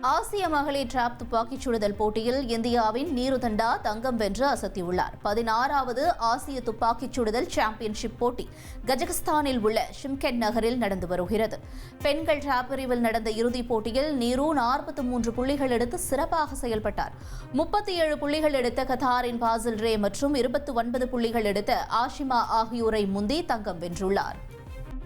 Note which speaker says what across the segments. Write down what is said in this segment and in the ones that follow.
Speaker 1: ஆசிய மகளிர் டிராப் துப்பாக்கிச் சுடுதல் போட்டியில் இந்தியாவின் நீரு தண்டா தங்கம் வென்று அசத்தியுள்ளார். பதினாறாவது ஆசிய துப்பாக்கிச் சுடுதல் சாம்பியன்ஷிப் போட்டி கஜகஸ்தானில் உள்ள ஷிம்கெட் நகரில் நடந்து வருகிறது. பெண்கள் டிராப் பிரிவில் நடந்த இறுதிப் போட்டியில் நீரு நாற்பத்தி மூன்று புள்ளிகள் எடுத்து சிறப்பாக செயல்பட்டார். முப்பத்தி ஏழு புள்ளிகள் எடுத்த கத்தாரின் பாசில் ரே மற்றும் இருபத்தி ஒன்பது புள்ளிகள் எடுத்த ஆஷிமா ஆகியோரை முந்தி தங்கம் வென்றுள்ளார்.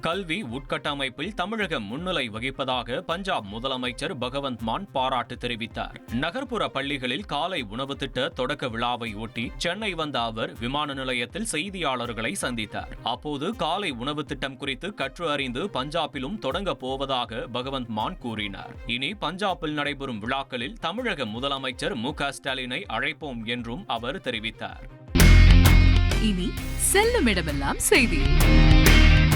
Speaker 2: கல்வி உட்கட்டமைப்பில் தமிழகம் முன்னிலை வகிப்பதாக பஞ்சாப் முதலமைச்சர் பகவந்த் மான் பாராட்டு தெரிவித்தார். நகர்ப்புற பள்ளிகளில் காலை உணவு திட்ட தொடக்க விழாவை ஒட்டி சென்னை வந்த அவர் விமான நிலையத்தில் செய்தியாளர்களை சந்தித்தார். அப்போது காலை உணவு திட்டம் குறித்து கற்று அறிந்து பஞ்சாபிலும் தொடங்க போவதாக பகவந்த் மான் கூறினார். இனி பஞ்சாபில் நடைபெறும் விழாக்களில் தமிழக முதலமைச்சர் மு க ஸ்டாலினை அழைப்போம் என்றும் அவர் தெரிவித்தார்.
Speaker 3: இனி செல்லும் இடமெல்லாம் செய்தி.